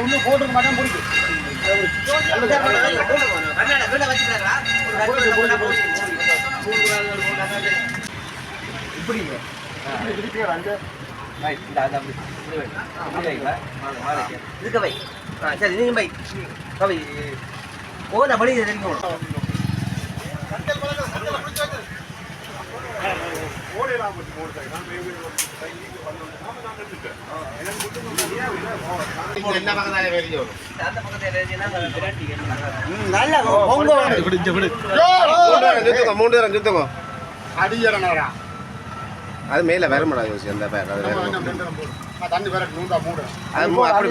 இன்னும் போட்டுக்க மாட்டேன் பிடிக்கும் இப்படி வை ஆ சரி நீங்க வை. கவி ஓ நான் படி தெரியும் என்ன பக்கம் தானே வெளியே வரும் அந்த பக்கத்துல எழுதினா விராட்டி நல்ல பொங்க மூணு நேரம் சுத்தங்க அடியறனவரா அது மேல வரமாடா யோசி அந்த பேர் அது வேற தண்ணி அப்படி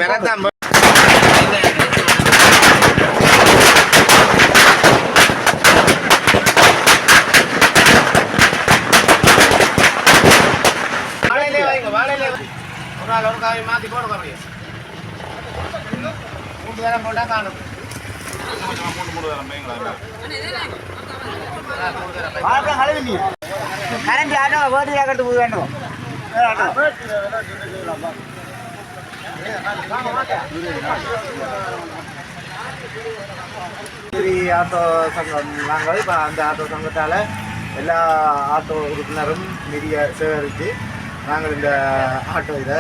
வாழையிலே வைங்க வாழையிலே வைங்க. காய் மாத்தி போடுங்க அப்படியே. மூணு நேரம் போட்டா காணும். கரண்ட் ஆட்டோ வேட்டி வேணும். ஸ்ரீ ஆட்டோ சங்கம். நாங்கள் இப்போ அந்த ஆட்டோ சங்கத்தால் எல்லா ஆட்டோ உறுப்பினரும் நிதியை சேகரித்து நாங்கள் இந்த ஆட்டோ இதை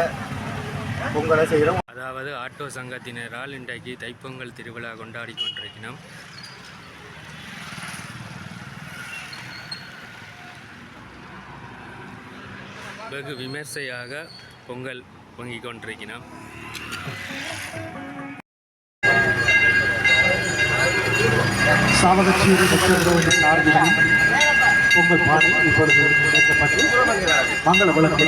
பொங்கலை செய்கிறோம். அதாவது ஆட்டோ சங்கத்தினரால் இன்றைக்கு தைப்பொங்கல் திருவிழா கொண்டாடி கொண்டிருக்கிறோம். வெகு விமர்சையாக பொங்கல் பொங்கிக் கொண்டிருக்கிறோம். சாவகச்சேரி பக்தர்களுடைய ஆர்வம் பொங்கல் பாடல் இப்பொழுது இணைக்கப்பட்டு மங்கள விளக்கு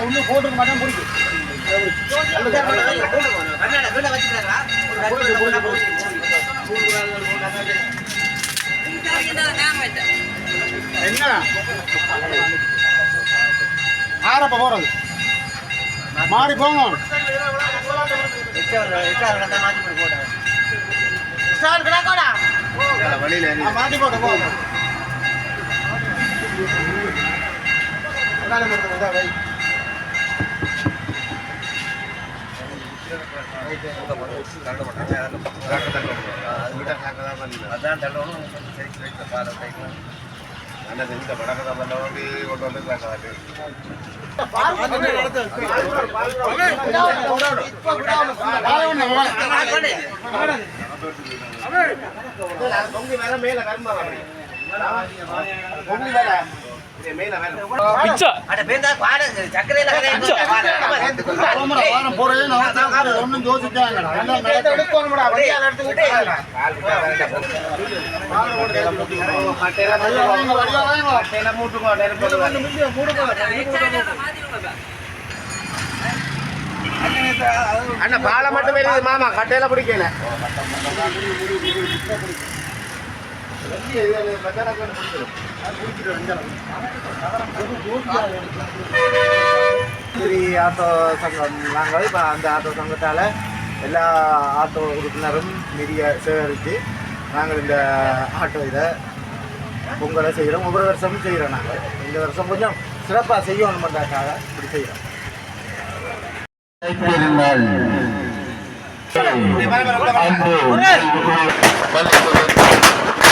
இன்னும் போட்டுக்க மாட்டேன் என்ன ஆறப்ப போறது மாறி போங்க வழியில மாட்டி போட்டு போங்க உட்கார அதான் தள்ளணும் சரி சரி பண்ணவங்க கொண்டு வந்து பொங்கி மேல மேல கரும்பா அப்படி பொங்கி மேல அண்ணா பாலை மட்டும் மாமா. கட்டையில பிடிக்கல. ஸ்ரீ ஆட்டோ சங்கம். நாங்கள் இப்போ அந்த ஆட்டோ சங்கத்தால் எல்லா ஆட்டோ உறுப்பினரும் நிதியை சேகரித்து நாங்கள் இந்த ஆட்டோ இதை பொங்கலை செய்கிறோம். ஒவ்வொரு வருஷமும் செய்கிறோம் நாங்கள். இந்த வருஷம் கொஞ்சம் சிறப்பாக செய்யணும் பண்ணுறதுக்காக இப்படி செய்கிறோம். ஆ,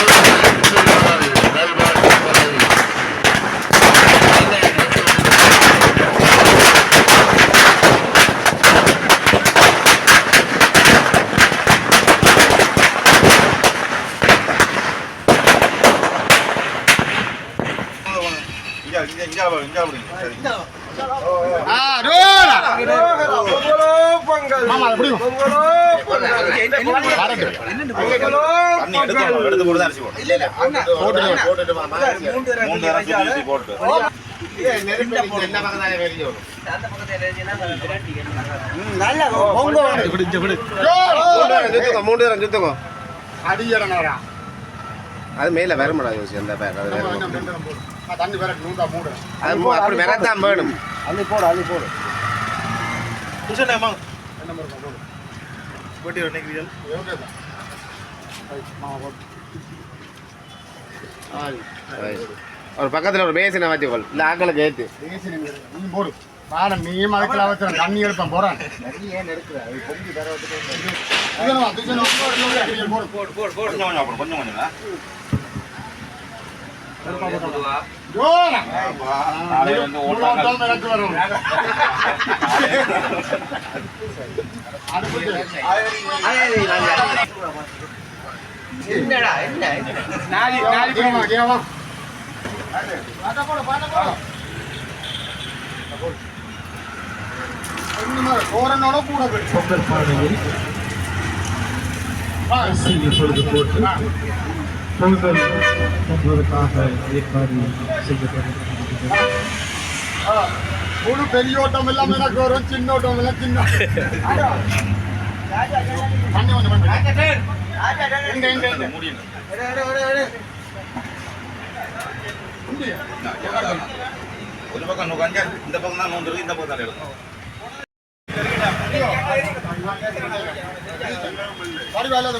ரோலா. மாமா, அது பிடிக்கும். வரட்டு. எடுத்து போட்டு அரிசி போட்டு போட்டு என்ன பக்கம் தானே வெளியே வரும் அந்த பக்கத்துல மூணு பேரும் சுத்துங்க அடியடனாரா அது மேல வருமாடா யோசி அந்த அது தண்ணி நூண்டா மூடு அது அப்படி வரத்தான் வேணும் அள்ளி போடு அள்ளி போடு என்ன மாதிரி போடு எவ்வளோ தான்? ரைட், மாமா போடு. ஆய். ஒரு பக்கத்துல ஒரு பேசின வச்சுக்கொள் இந்த ஆக்களுக்கு ஏத்து பேசி நீங்க நீ போடு பாடம் நீ மலைக்கல வச்சு தண்ணி எடுப்பேன் போறேன் தண்ணி ஏன் எடுக்கிற பொங்கி தர போடு போடு வந்தாலும் எனக்கு வரும். அது என்னடா என்ன கேவா. பாட்டா போடு, பாட்டா போடு. கூட பொங்கல் போட்டு பொங்கல் என்பதற்காக ஏற்பாடு செய்யப்பட்டிருக்கிறது ஆ, முழு பெரியோட்டம் எல்லாம் எனக்கு வரும் சின்னோட்டம் எல்லாம் சின்ன தண்ணி கொஞ்சம் பண்ணு. ஒரு பக்கம் நோக்காங்க இந்த பக்கம் தான் நோந்து இந்த பக்கம் தான் எடுக்கும் பாடி வேலை அது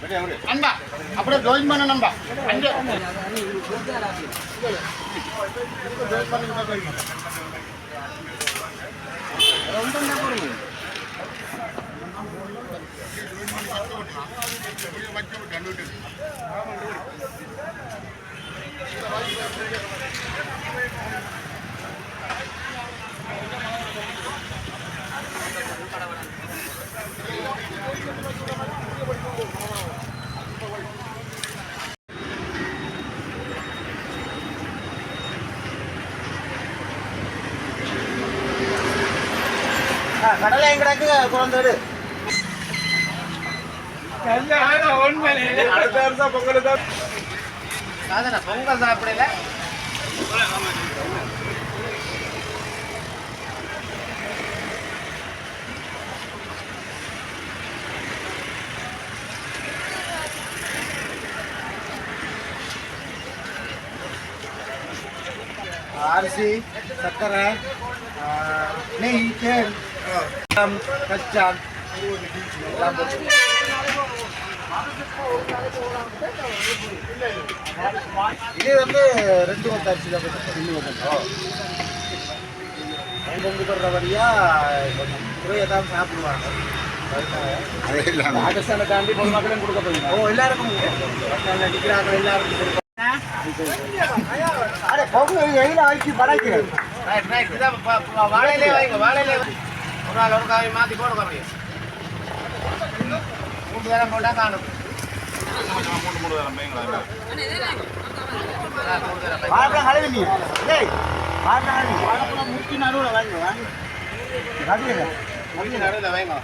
நண்பா அப்படியே ஜாயின் பண்ண நண்பா. அங்கே. join பண்ணுங்க, join பண்ணுங்க. கடலை எங்கடாக்கு குழந்தை சாதனை பொங்கல் சாப்பிடல அரிசி சர்க்கரை ஆ, நெய் தேன். கச்சான் இது வந்து ரெண்டு கொத்த அரிசியில் பொங்கு தர்ற வழியா கொஞ்சம் குறைய தான் சாப்பிடுவாங்க. பாகிஸ்தானை தாண்டி பொதுமக்களும் கொடுக்க போகிறீங்க ஓ எல்லாருக்கும் நிற்கிறாங்க எல்லாருக்கும் கொடுக்க அட பொங்கு வெயில வச்சு படைக்கிறது ரைட் ரைட் இதான் ப- ப- வாழையிலே வைங்க வாழையிலே. ஒரு நாள் ஒரு காய் மாற்றி போடுங்க அப்படியே மூணு பேரம் போட்டால் காணும் மூணு மூணு வேற பையங்களா வாழைப்பழம் கழுவி நீ டேய் வாழைப்பழம் கழுவி வாழைப்பழம் முக்கி நடுவில் வாங்க வாங்க கழுவிடுங்க முடிஞ்ச நடுவில் வைங்க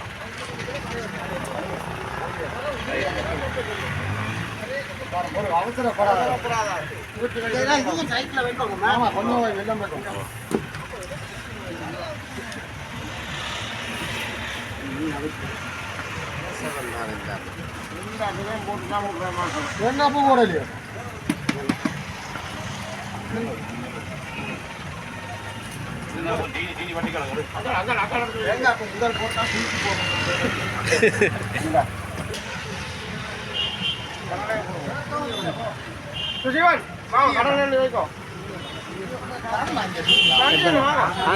ஒரு அவசரப்படாத கொஞ்சம் வெள்ளம் என்ன பூ போடலையோ ஜீனி ஜீனி வண்டி கிழங்கு தேங்காய் பூ முதல் போட்டா தூக்கி போடணும்? சுஜீவன் வாங்க கடலில் வைக்கோ.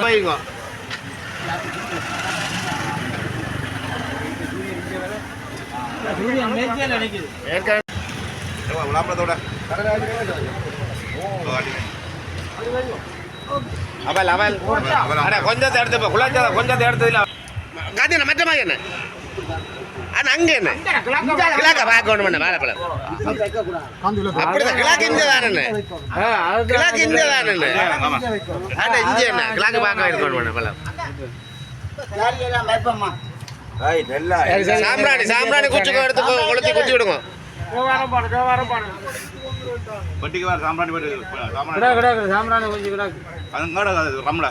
வைங்க. விளாம்பரத்தோட அவல் அவல் கொஞ்சத்தை எடுத்து குழந்தை கொஞ்சத்தை எடுத்ததுல காந்தி மற்ற மாதிரி என்ன? ஆனா அங்க என்ன? கிழக்க பார்க்கணும் என்ன வாழைப்பழம் அப்படிதான் கிழக்கு இங்க தானே கிழக்கு இங்க தானே ஆனா இங்க என்ன? கிழக்கு பார்க்க இருக்கணும் பழம். சாம்பிராணி சாம்பிராணி குச்சிக்கோ எடுத்து கொளுத்தி குத்தி விடுங்க. வட்டிக்கு வர சாம்பிராணி போட்டு. சாம்பிராணி சாம்பிராணி கொஞ்சம் கிடாக்கு அதங்கட ரம்ல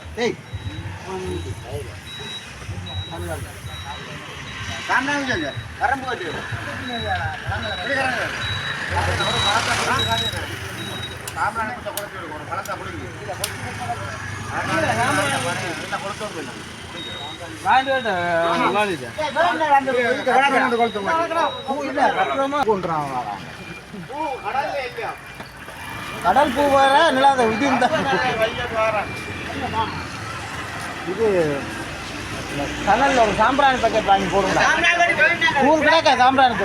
வரம்பு கட்டு கடல் பூ வேற நிலாத இது இந்த இது கடல்ல ஒரு சாம்பிராணி பாக்கெட் வாங்கி போடுங்க நூறு கிடக்கா சாம்பிராணி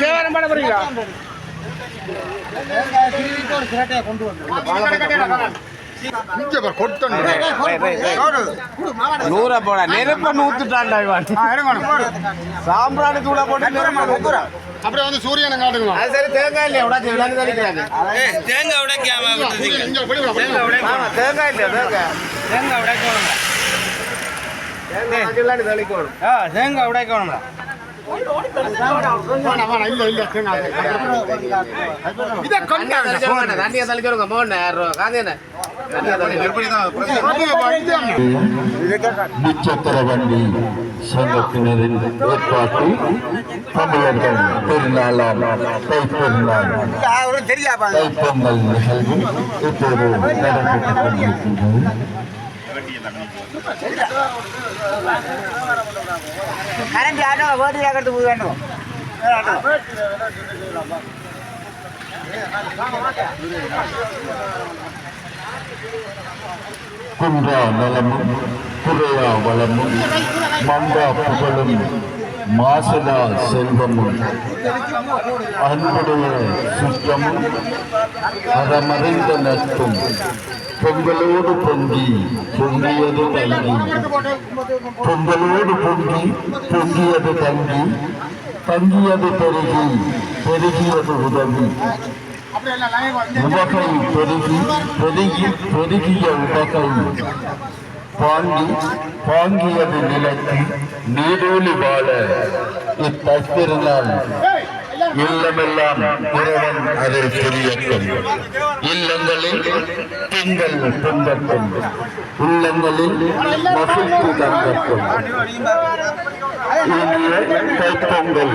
தேவாரம் பாட போறீங்களா? ஒரு சிரட்டையை கொண்டு வந்து இங்க பாரு கொட்டணும். நூற போட நெருப்ப நூத்துட்டான்டா இவன். சாம்பிராணி தூளை போட்டு நெருப்ப அப்படியே வந்து சூரியனை காட்டுங்க அது சரி தேங்காய் இல்லையா? உடச்சு தெளிக்கிறாங்க. தேங்காய் உடைக்காம தேங்காய் இல்லையா தேங்காய்? தேங்காய் உடைக்கணும் தேங்காய் விளாண்டு தெளிக்கணும் தேங்காய் உடைக்கணும் வேணாம், வேணாம், இல்ல, இல்ல, தேங்காய். இதை கொண்டாங்க, போங்க. தண்ணியை தெளிக்கிறோங்க மோகன் காந்தி என்ன தண்ணியை தெளிக்கிறோம் நெருப்படி தான் பிரச்சனை அப்படியே வா, இது முச்சக்கர வண்டி சங்கத்தினரின் ஏற்பாட்டில் தமிழர்கள் திருநாளாம் தைப்பெருநாள் தைப்பொங்கல் நிகழ்வு இப்போது நடைபெற்றுக் கொண்டிருக்கின்றது கரண்ட் ஆட்டம் ஓட்டு கேட்கறது போய் வேண்டும் குன்றா நலமும் குறையா வளமும் மங்கா புகழும். மாசலா செல்வமும் அன்புடைய சுற்றமும் அறமறைந்த நட்பும் பொங்கலோடு பொங்கி பொங்கியது தங்கி. பொங்கலோடு பொங்கி பொங்கியது தங்கி தங்கியது பெருகி பெருகியது உதவி. உவகை பெருகி பெருகி பெருகிய உவகை பாங்கி பாங்கியது நிலத்தி நீடோலி வாழ இத்தத்திருநாள் இல்லமெல்லாம் இறைவன் அதில் புரியட்டும் இல்லங்களில் திங்கள் பொங்கட்டும் உள்ளங்களில் மகிழ்ச்சி தங்கட்டும் இனிய தைப்பொங்கல்